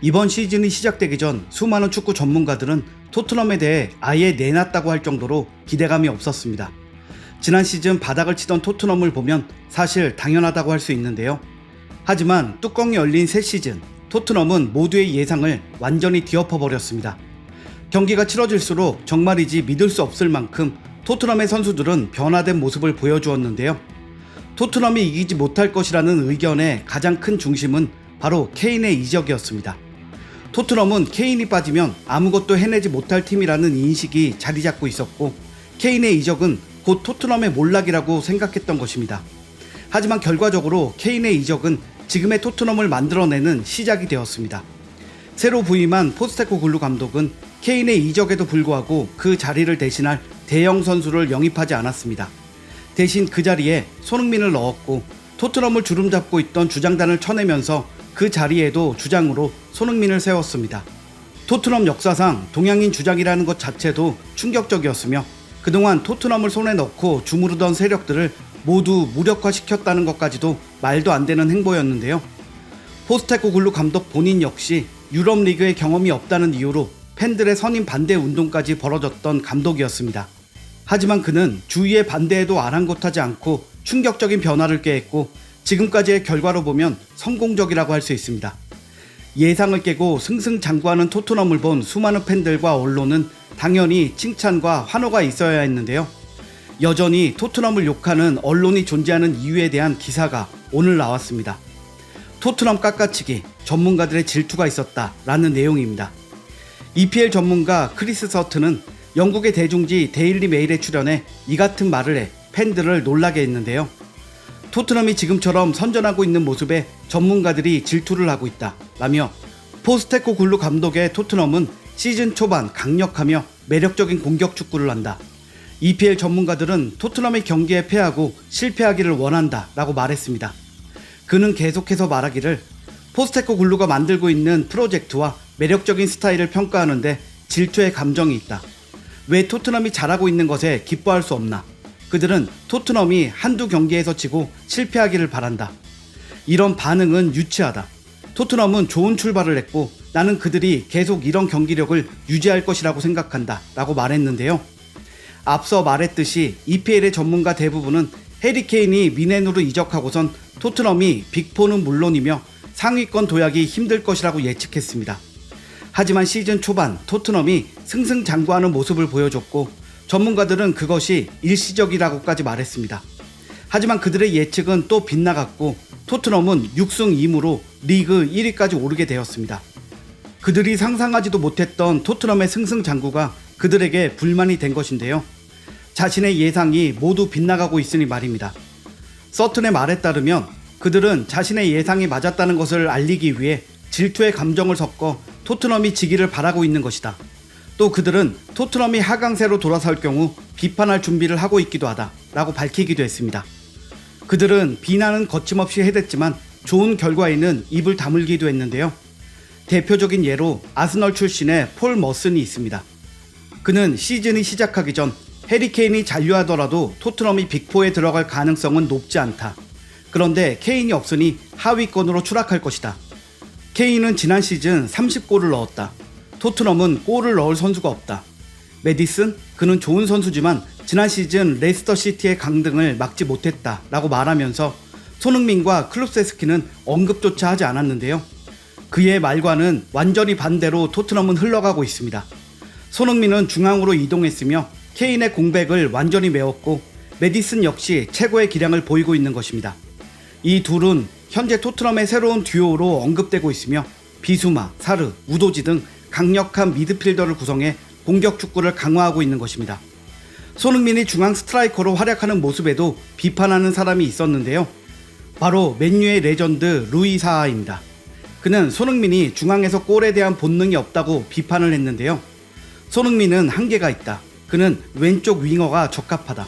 이번 시즌이 시작되기 전 수많은 축구 전문가들은 토트넘에 대해 아예 내놨다고 할 정도로 기대감이 없었습니다. 지난 시즌 바닥을 치던 토트넘을 보면 사실 당연하다고 할 수 있는데요. 하지만 뚜껑이 열린 새 시즌, 토트넘은 모두의 예상을 완전히 뒤엎어버렸습니다. 경기가 치러질수록 정말이지 믿을 수 없을 만큼 토트넘의 선수들은 변화된 모습을 보여주었는데요. 토트넘이 이기지 못할 것이라는 의견의 가장 큰 중심은 바로 케인의 이적이었습니다. 토트넘은 케인이 빠지면 아무것도 해내지 못할 팀이라는 인식이 자리 잡고 있었고 케인의 이적은 곧 토트넘의 몰락이라고 생각했던 것입니다. 하지만 결과적으로 케인의 이적은 지금의 토트넘을 만들어내는 시작이 되었습니다. 새로 부임한 포스테코 글루 감독은 케인의 이적에도 불구하고 그 자리를 대신할 대형 선수를 영입하지 않았습니다. 대신 그 자리에 손흥민을 넣었고 토트넘을 주름잡고 있던 주장단을 쳐내면서 그 자리에도 주장으로 손흥민을 세웠습니다. 토트넘 역사상 동양인 주장이라는 것 자체도 충격적이었으며 그동안 토트넘을 손에 넣고 주무르던 세력들을 모두 무력화시켰다는 것까지도 말도 안 되는 행보였는데요. 포스테코 글루 감독 본인 역시 유럽 리그의 경험이 없다는 이유로 팬들의 선임 반대 운동까지 벌어졌던 감독이었습니다. 하지만 그는 주위의 반대에도 아랑곳하지 않고 충격적인 변화를 꾀했고 지금까지의 결과로 보면 성공적이라고 할 수 있습니다. 예상을 깨고 승승장구하는 토트넘을 본 수많은 팬들과 언론은 당연히 칭찬과 환호가 있어야 했는데요. 여전히 토트넘을 욕하는 언론이 존재하는 이유에 대한 기사가 오늘 나왔습니다. 토트넘 깎아치기 전문가들의 질투가 있었다라는 내용입니다. EPL 전문가 크리스 서트는 영국의 대중지 데일리 메일에 출연해 이 같은 말을 해 팬들을 놀라게 했는데요. 토트넘이 지금처럼 선전하고 있는 모습에 전문가들이 질투를 하고 있다. 라며 포스테코 굴루 감독의 토트넘은 시즌 초반 강력하며 매력적인 공격 축구를 한다. EPL 전문가들은 토트넘의 경기에 패하고 실패하기를 원한다. 라고 말했습니다. 그는 계속해서 말하기를 포스테코 굴루가 만들고 있는 프로젝트와 매력적인 스타일을 평가하는데 질투의 감정이 있다. 왜 토트넘이 잘하고 있는 것에 기뻐할 수 없나? 그들은 토트넘이 한두 경기에서 지고 실패하기를 바란다. 이런 반응은 유치하다. 토트넘은 좋은 출발을 했고 나는 그들이 계속 이런 경기력을 유지할 것이라고 생각한다. 라고 말했는데요. 앞서 말했듯이 EPL의 전문가 대부분은 해리케인이 미넨으로 이적하고선 토트넘이 빅포는 물론이며 상위권 도약이 힘들 것이라고 예측했습니다. 하지만 시즌 초반 토트넘이 승승장구하는 모습을 보여줬고 전문가들은 그것이 일시적이라고까지 말했습니다. 하지만 그들의 예측은 또 빗나갔고 토트넘은 6승 2무로 리그 1위까지 오르게 되었습니다. 그들이 상상하지도 못했던 토트넘의 승승장구가 그들에게 불만이 된 것인데요. 자신의 예상이 모두 빗나가고 있으니 말입니다. 서튼의 말에 따르면 그들은 자신의 예상이 맞았다는 것을 알리기 위해 질투의 감정을 섞어 토트넘이 지기를 바라고 있는 것이다. 또 그들은 토트넘이 하강세로 돌아설 경우 비판할 준비를 하고 있기도 하다. 라고 밝히기도 했습니다. 그들은 비난은 거침없이 해댔지만 좋은 결과에는 입을 다물기도 했는데요. 대표적인 예로 아스널 출신의 폴 머슨이 있습니다. 그는 시즌이 시작하기 전 해리케인이 잔류하더라도 토트넘이 빅포에 들어갈 가능성은 높지 않다. 그런데 케인이 없으니 하위권으로 추락할 것이다. 케인은 지난 시즌 30골을 넣었다. 토트넘은 골을 넣을 선수가 없다. 메디슨? 그는 좋은 선수지만 지난 시즌 레스터 시티의 강등을 막지 못했다. 라고 말하면서 손흥민과 클룹세스키는 언급조차 하지 않았는데요. 그의 말과는 완전히 반대로 토트넘은 흘러가고 있습니다. 손흥민은 중앙으로 이동했으며 케인의 공백을 완전히 메웠고 메디슨 역시 최고의 기량을 보이고 있는 것입니다. 이 둘은 현재 토트넘의 새로운 듀오로 언급되고 있으며 비수마, 사르, 우도지 등 강력한 미드필더를 구성해 공격 축구를 강화하고 있는 것입니다. 손흥민이 중앙 스트라이커로 활약하는 모습에도 비판하는 사람이 있었는데요. 바로 맨유의 레전드 루이 사하입니다. 그는 손흥민이 중앙에서 골에 대한 본능이 없다고 비판을 했는데요. 손흥민은 한계가 있다. 그는 왼쪽 윙어가 적합하다.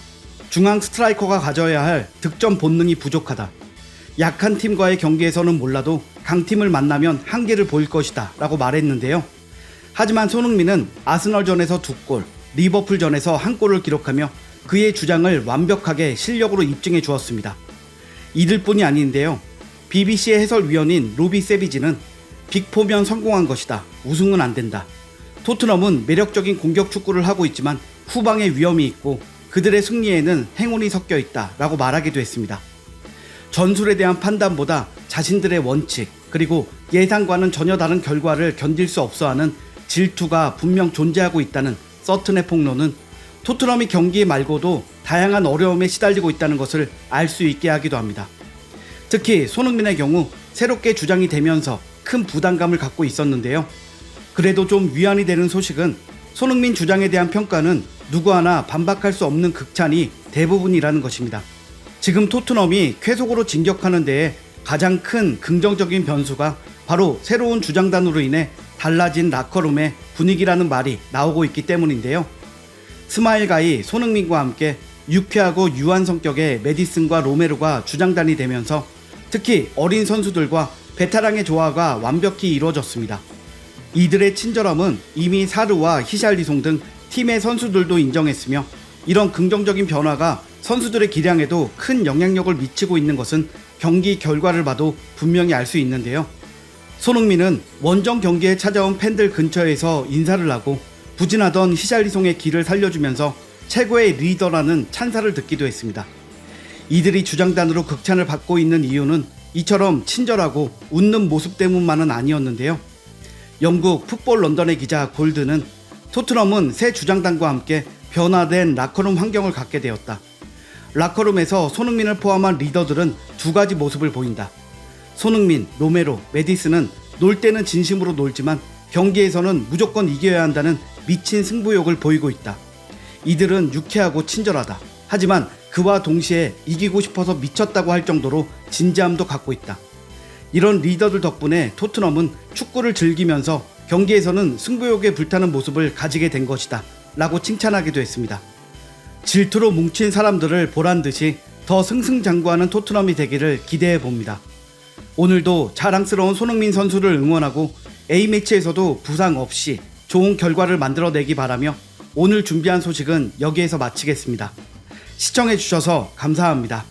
중앙 스트라이커가 가져야 할 득점 본능이 부족하다. 약한 팀과의 경기에서는 몰라도 강팀을 만나면 한계를 보일 것이다. 라고 말했는데요. 하지만 손흥민은 아스널전에서 두 골, 리버풀전에서 한 골을 기록하며 그의 주장을 완벽하게 실력으로 입증해 주었습니다. 이들 뿐이 아닌데요. BBC의 해설위원인 루비 세비지는 빅포면 성공한 것이다. 우승은 안 된다. 토트넘은 매력적인 공격 축구를 하고 있지만 후방에 위험이 있고 그들의 승리에는 행운이 섞여 있다. 라고 말하기도 했습니다. 전술에 대한 판단보다 자신들의 원칙, 그리고 예상과는 전혀 다른 결과를 견딜 수 없어 하는 질투가 분명 존재하고 있다는 서튼의 폭로는 토트넘이 경기 말고도 다양한 어려움에 시달리고 있다는 것을 알 수 있게 하기도 합니다. 특히 손흥민의 경우 새롭게 주장이 되면서 큰 부담감을 갖고 있었는데요. 그래도 좀 위안이 되는 소식은 손흥민 주장에 대한 평가는 누구 하나 반박할 수 없는 극찬이 대부분이라는 것입니다. 지금 토트넘이 쾌속으로 진격하는 데에 가장 큰 긍정적인 변수가 바로 새로운 주장단으로 인해 달라진 라커룸의 분위기라는 말이 나오고 있기 때문인데요. 스마일가이 손흥민과 함께 유쾌하고 유한 성격의 메디슨과 로메로가 주장단이 되면서 특히 어린 선수들과 베테랑의 조화가 완벽히 이루어졌습니다. 이들의 친절함은 이미 사르와 히샬리송 등 팀의 선수들도 인정했으며 이런 긍정적인 변화가 선수들의 기량에도 큰 영향력을 미치고 있는 것은 경기 결과를 봐도 분명히 알 수 있는데요. 손흥민은 원정 경기에 찾아온 팬들 근처에서 인사를 하고 부진하던 히샬리송의 길을 살려주면서 최고의 리더라는 찬사를 듣기도 했습니다. 이들이 주장단으로 극찬을 받고 있는 이유는 이처럼 친절하고 웃는 모습 때문만은 아니었는데요. 영국 풋볼 런던의 기자 골드는 토트넘은 새 주장단과 함께 변화된 라커룸 환경을 갖게 되었다. 라커룸에서 손흥민을 포함한 리더들은 두 가지 모습을 보인다. 손흥민, 로메로, 메디스는 놀 때는 진심으로 놀지만 경기에서는 무조건 이겨야 한다는 미친 승부욕을 보이고 있다. 이들은 유쾌하고 친절하다. 하지만 그와 동시에 이기고 싶어서 미쳤다고 할 정도로 진지함도 갖고 있다. 이런 리더들 덕분에 토트넘은 축구를 즐기면서 경기에서는 승부욕에 불타는 모습을 가지게 된 것이다. 라고 칭찬하기도 했습니다. 질투로 뭉친 사람들을 보란 듯이 더 승승장구하는 토트넘이 되기를 기대해 봅니다. 오늘도 자랑스러운 손흥민 선수를 응원하고 A매치에서도 부상 없이 좋은 결과를 만들어내기 바라며 오늘 준비한 소식은 여기에서 마치겠습니다. 시청해주셔서 감사합니다.